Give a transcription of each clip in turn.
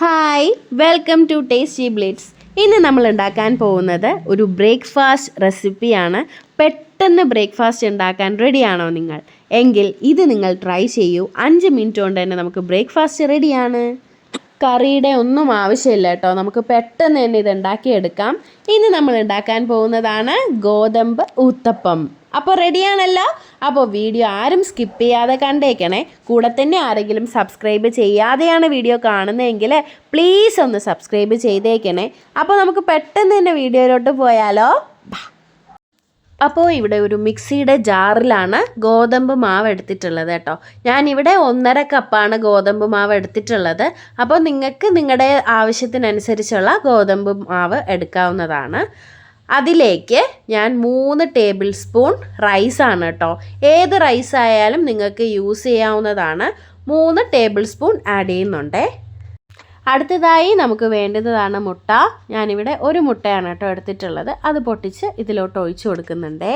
Hi welcome to tasty blitz ഇന്ന് നമ്മൾ ഉണ്ടാക്കാൻ പോകുന്നത് ഒരു ബ്രേക്ക്ഫാസ്റ്റ് റെസിപ്പിയാണ് പെട്ടെന്ന് ബ്രേക്ക്ഫാസ്റ്റ് ഉണ്ടാക്കാൻ റെഡിയാണോ നിങ്ങൾ? എങ്കിൽ ഇത് നിങ്ങൾ ട്രൈ ചെയ്യൂ. അഞ്ച് മിനിറ്റ് കൊണ്ട് തന്നെ നമുക്ക് ബ്രേക്ക്ഫാസ്റ്റ് റെഡിയാണ് കറിയുടെ ഒന്നും ആവശ്യമില്ല കേട്ടോ. നമുക്ക് പെട്ടെന്ന് തന്നെ ഇത് ഉണ്ടാക്കിയെടുക്കാം. ഇന്ന് നമ്മൾ ഉണ്ടാക്കാൻ പോകുന്നതാണ് ഗോതമ്പ് ഊത്തപ്പം. അപ്പോൾ റെഡിയാണല്ലോ അപ്പോൾ വീഡിയോ ആരും സ്കിപ്പ് ചെയ്യാതെ കണ്ടേക്കണേ. കൂടെ തന്നെ ആരെങ്കിലും സബ്സ്ക്രൈബ് ചെയ്യാതെയാണ് വീഡിയോ കാണുന്നതെങ്കിൽ പ്ലീസ് ഒന്ന് സബ്സ്ക്രൈബ് ചെയ്തേക്കണേ. അപ്പോൾ നമുക്ക് പെട്ടെന്ന് തന്നെ വീഡിയോയിലോട്ട് പോയാലോ. അപ്പോൾ ഇവിടെ ഒരു മിക്സിയുടെ ജാറിലാണ് ഗോതമ്പ് മാവ് എടുത്തിട്ടുള്ളത് കേട്ടോ. ഞാനിവിടെ ഒന്നര കപ്പാണ് ഗോതമ്പ് മാവ് എടുത്തിട്ടുള്ളത്. അപ്പോൾ നിങ്ങൾക്ക് നിങ്ങളുടെ ആവശ്യത്തിനനുസരിച്ചുള്ള ഗോതമ്പ് മാവ് എടുക്കാവുന്നതാണ്. അതിലേക്ക് ഞാൻ മൂന്ന് ടേബിൾ സ്പൂൺ റൈസാണ് കേട്ടോ ഏത് റൈസ് ആയാലും നിങ്ങൾക്ക് യൂസ് ചെയ്യാവുന്നതാണ്. മൂന്ന് ടേബിൾ സ്പൂൺ ആഡ് ചെയ്യുന്നുണ്ടേ. അടുത്തതായി നമുക്ക് വേണ്ടുന്നതാണ് മുട്ട. ഞാനിവിടെ ഒരു മുട്ടയാണ് കേട്ടോ എടുത്തിട്ടുള്ളത്. അത് പൊട്ടിച്ച് ഇതിലോട്ട് ഒഴിച്ചു കൊടുക്കുന്നുണ്ടേ.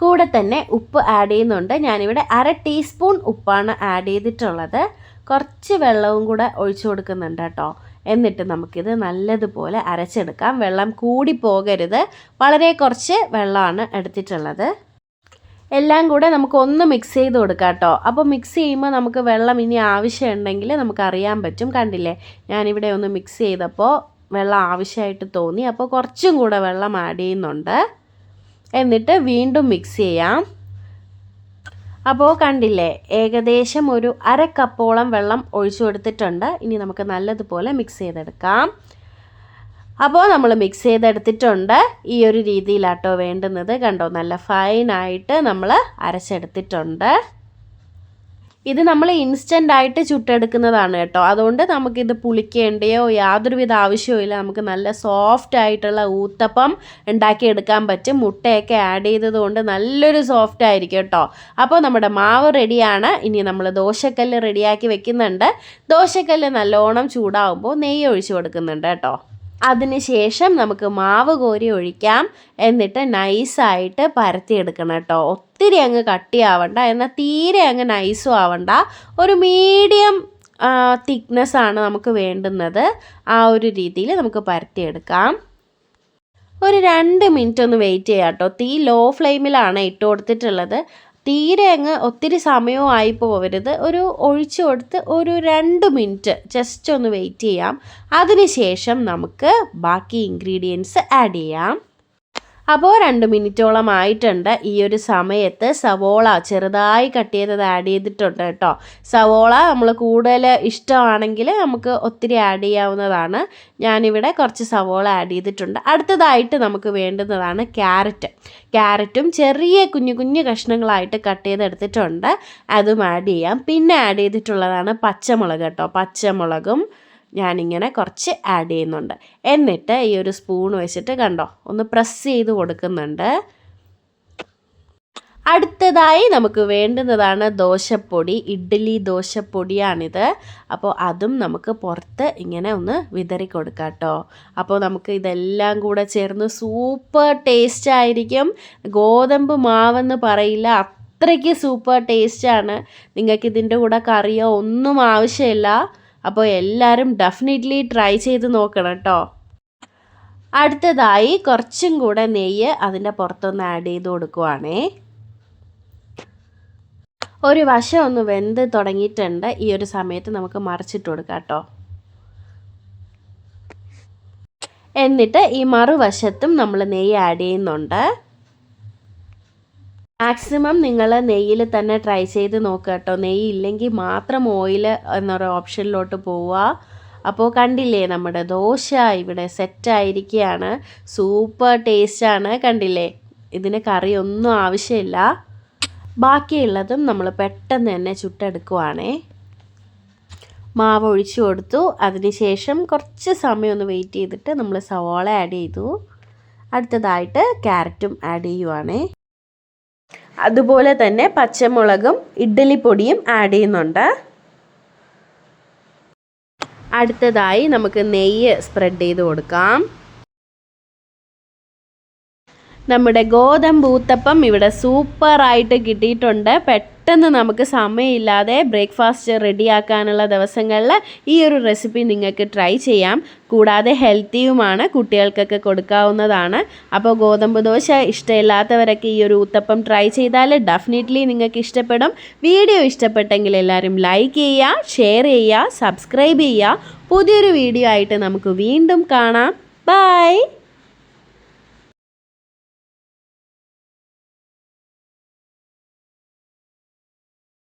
കൂടെ തന്നെ ഉപ്പ് ആഡ് ചെയ്യുന്നുണ്ട്. ഞാനിവിടെ അര ടീസ്പൂൺ ഉപ്പാണ് ആഡ് ചെയ്തിട്ടുള്ളത്. കുറച്ച് വെള്ളവും കൂടെ ഒഴിച്ചു കൊടുക്കുന്നുണ്ട് കേട്ടോ എന്നിട്ട് നമുക്കിത് നല്ലതുപോലെ അരച്ചെടുക്കാം. വെള്ളം കൂടി പോകരുത്. വളരെ കുറച്ച് വെള്ളമാണ് എടുത്തിട്ടുള്ളത്. എല്ലാം കൂടെ നമുക്ക് ഒന്ന് മിക്സ് ചെയ്ത് കൊടുക്കാം കേട്ടോ. അപ്പോൾ മിക്സ് ചെയ്യുമ്പോൾ നമുക്ക് വെള്ളം ഇനി ആവശ്യമുണ്ടെങ്കിൽ നമുക്ക് അറിയാൻ പറ്റും. കണ്ടില്ലേ? ഞാനിവിടെ ഒന്ന് മിക്സ് ചെയ്തപ്പോൾ വെള്ളം ആവശ്യമായിട്ട് തോന്നി. അപ്പോൾ കുറച്ചും കൂടെ വെള്ളം ആഡ് ചെയ്യുന്നുണ്ട്. എന്നിട്ട് വീണ്ടും മിക്സ് ചെയ്യാം. അപ്പോൾ കണ്ടില്ലേ ഏകദേശം ഒരു അര വെള്ളം ഒഴിച്ചു കൊടുത്തിട്ടുണ്ട്. ഇനി നമുക്ക് നല്ലതുപോലെ മിക്സ് ചെയ്തെടുക്കാം. അപ്പോൾ നമ്മൾ മിക്സ് ചെയ്തെടുത്തിട്ടുണ്ട്. ഈ ഒരു രീതിയിലാട്ടോ വേണ്ടുന്നത്. കണ്ടോ നല്ല ഫൈനായിട്ട് നമ്മൾ അരച്ചെടുത്തിട്ടുണ്ട്. ഇത് നമ്മൾ ഇൻസ്റ്റന്റ് ആയിട്ട് ചുട്ടെടുക്കുന്നതാണ് കേട്ടോ. അതുകൊണ്ട് നമുക്കിത് പുളിക്കേണ്ടയോ യാതൊരുവിധ ആവശ്യവുമില്ല നമുക്ക് നല്ല സോഫ്റ്റ് ആയിട്ടുള്ള ഊത്തപ്പം ഉണ്ടാക്കിയെടുക്കാൻ പറ്റും. മുട്ടയൊക്കെ ആഡ് ചെയ്തത് കൊണ്ട് നല്ലൊരു സോഫ്റ്റ് ആയിരിക്കും കേട്ടോ. അപ്പോൾ നമ്മുടെ മാവ് റെഡിയാണ് ഇനി നമ്മൾ ദോശക്കല്ല് റെഡിയാക്കി വെക്കുന്നുണ്ട്. ദോശക്കല്ല് നല്ലോണം ചൂടാവുമ്പോൾ നെയ്യ് ഒഴിച്ച് കൊടുക്കുന്നുണ്ട് കേട്ടോ. അതിനുശേഷം നമുക്ക് മാവ് കോരി ഒഴിക്കാം. എന്നിട്ട് നൈസായിട്ട് പരത്തിയെടുക്കണം കേട്ടോ. ഒത്തിരി അങ്ങ് കട്ടിയാവണ്ട. എന്നാൽ തീരെ അങ്ങ് നൈസും ആവണ്ട. ഒരു മീഡിയം തിക്നെസ് ആണ് നമുക്ക് വേണ്ടുന്നത്. ആ ഒരു രീതിയിൽ നമുക്ക് പരത്തിയെടുക്കാം ഒരു രണ്ട് മിനിറ്റ് ഒന്ന് വെയിറ്റ് ചെയ്യാം കേട്ടോ. തീ ലോ ഫ്ലെയിമിലാണ് ഇട്ട് കൊടുത്തിട്ടുള്ളത്. തീരെ അങ്ങ് ഒത്തിരി സമയവും ആയി പോവരുത്. ഒരു ഒഴിച്ചു കൊടുത്ത് ഒരു രണ്ട് മിനിറ്റ് ജസ്റ്റ് ഒന്ന് വെയിറ്റ് ചെയ്യാം. അതിനുശേഷം നമുക്ക് ബാക്കി ഇൻഗ്രീഡിയൻസ് ആഡ് ചെയ്യാം. അപ്പോൾ രണ്ട് മിനിറ്റോളം ആയിട്ടുണ്ട്. ഈ ഒരു സമയത്ത് സവോള ചെറുതായി കട്ട് ചെയ്തത് ആഡ് ചെയ്തിട്ടുണ്ട് കേട്ടോ. സവോള നമ്മൾ കൂടുതൽ ഇഷ്ടമാണെങ്കിൽ നമുക്ക് ഒത്തിരി ആഡ് ചെയ്യാവുന്നതാണ്. ഞാനിവിടെ കുറച്ച് സവോള ആഡ് ചെയ്തിട്ടുണ്ട്. അടുത്തതായിട്ട് നമുക്ക് വേണ്ടുന്നതാണ് ക്യാരറ്റ്. ക്യാരറ്റും ചെറിയ കുഞ്ഞു കുഞ്ഞു കഷ്ണങ്ങളായിട്ട് കട്ട് ചെയ്തെടുത്തിട്ടുണ്ട്. അതും ആഡ് ചെയ്യാം. പിന്നെ ആഡ് ചെയ്തിട്ടുള്ളതാണ് പച്ചമുളക് കേട്ടോ. പച്ചമുളകും ഞാനിങ്ങനെ കുറച്ച് ആഡ് ചെയ്യുന്നുണ്ട്. എന്നിട്ട് ഈ ഒരു സ്പൂൺ വെച്ചിട്ട് കണ്ടോ ഒന്ന് പ്രസ് ചെയ്ത് കൊടുക്കുന്നുണ്ട്. അടുത്തതായി നമുക്ക് വേണ്ടുന്നതാണ് ദോശപ്പൊടി ഇഡ്ഡലി ദോശപ്പൊടിയാണിത്. അപ്പോൾ അതും നമുക്ക് പുറത്ത് ഇങ്ങനെ ഒന്ന് വിതറി കൊടുക്കാം കേട്ടോ. അപ്പോൾ നമുക്ക് ഇതെല്ലാം കൂടെ ചേർന്ന് സൂപ്പർ ടേസ്റ്റ് ആയിരിക്കും. ഗോതമ്പ് മാവെന്ന് പറയില്ല അത്രയ്ക്ക് സൂപ്പർ ടേസ്റ്റാണ് നിങ്ങൾക്ക് ഇതിന്റെ കൂടെ കറിയോ ഒന്നും ആവശ്യമില്ല. അപ്പോൾ എല്ലാവരും ഡെഫിനറ്റ്ലി ട്രൈ ചെയ്ത് നോക്കണം കേട്ടോ അടുത്തതായി കുറച്ചും കൂടെ നെയ്യ് അതിന്റെ പുറത്തൊന്ന് ആഡ് ചെയ്ത് കൊടുക്കുവാണേ. ഒരു വശം ഒന്ന് വെന്ത് തുടങ്ങിയിട്ടുണ്ട്. ഈ ഒരു സമയത്ത് നമുക്ക് മറിച്ചിട്ട് കൊടുക്കാം കേട്ടോ എന്നിട്ട് ഈ മറുവശത്തും നമ്മൾ നെയ്യ് ആഡ് ചെയ്യുന്നുണ്ട്. മാക്സിമം നിങ്ങൾ നെയ്യിൽ തന്നെ ട്രൈ ചെയ്ത് നോക്കുക കേട്ടോ. നെയ്യ് ഇല്ലെങ്കിൽ മാത്രം ഓയിൽ എന്നൊരു ഓപ്ഷനിലോട്ട് പോവുക. അപ്പോൾ കണ്ടില്ലേ നമ്മുടെ ദോശ ഇവിടെ സെറ്റായിരിക്കുകയാണ് സൂപ്പർ ടേസ്റ്റാണ് കണ്ടില്ലേ? ഇതിന് കറി ഒന്നും ആവശ്യമില്ല. ബാക്കിയുള്ളതും നമ്മൾ പെട്ടെന്ന് തന്നെ ചുട്ടെടുക്കുവാണേ. മാവ് ഒഴിച്ചു കൊടുത്തു. അതിനുശേഷം കുറച്ച് സമയം ഒന്ന് വെയിറ്റ് ചെയ്തിട്ട് നമ്മൾ സവാള ആഡ് ചെയ്തു. അടുത്തതായിട്ട് ക്യാരറ്റും ആഡ് ചെയ്യുവാണേ. അതുപോലെ തന്നെ പച്ചമുളകും ഇഡ്ഡലിപ്പൊടിയും ആഡ് ചെയ്യുന്നുണ്ട്. അടുത്തതായി നമുക്ക് നെയ്യ് സ്പ്രെഡ് ചെയ്ത് കൊടുക്കാം. നമ്മുടെ ഗോതമ്പ് ഊത്തപ്പം ഇവിടെ സൂപ്പറായിട്ട് കിട്ടിയിട്ടുണ്ട്. പെട്ടെന്ന് പെട്ടെന്ന് നമുക്ക് സമയമില്ലാതെ ബ്രേക്ക്ഫാസ്റ്റ് റെഡിയാക്കാനുള്ള ദിവസങ്ങളിൽ ഈ ഒരു റെസിപ്പി നിങ്ങൾക്ക് ട്രൈ ചെയ്യാം. കൂടാതെ ഹെൽത്തിയുമാണ് കുട്ടികൾക്കൊക്കെ കൊടുക്കാവുന്നതാണ്. അപ്പോൾ ഗോതമ്പ് ദോശ ഇഷ്ടമില്ലാത്തവരൊക്കെ ഈ ഒരു ഉത്തപ്പം ട്രൈ ചെയ്താൽ ഡെഫിനറ്റ്ലി നിങ്ങൾക്ക് ഇഷ്ടപ്പെടും. വീഡിയോ ഇഷ്ടപ്പെട്ടെങ്കിൽ എല്ലാവരും ലൈക്ക് ചെയ്യുക ഷെയർ ചെയ്യുക സബ്സ്ക്രൈബ് ചെയ്യുക. പുതിയൊരു വീഡിയോ ആയിട്ട് നമുക്ക് വീണ്ടും കാണാം. ബൈ!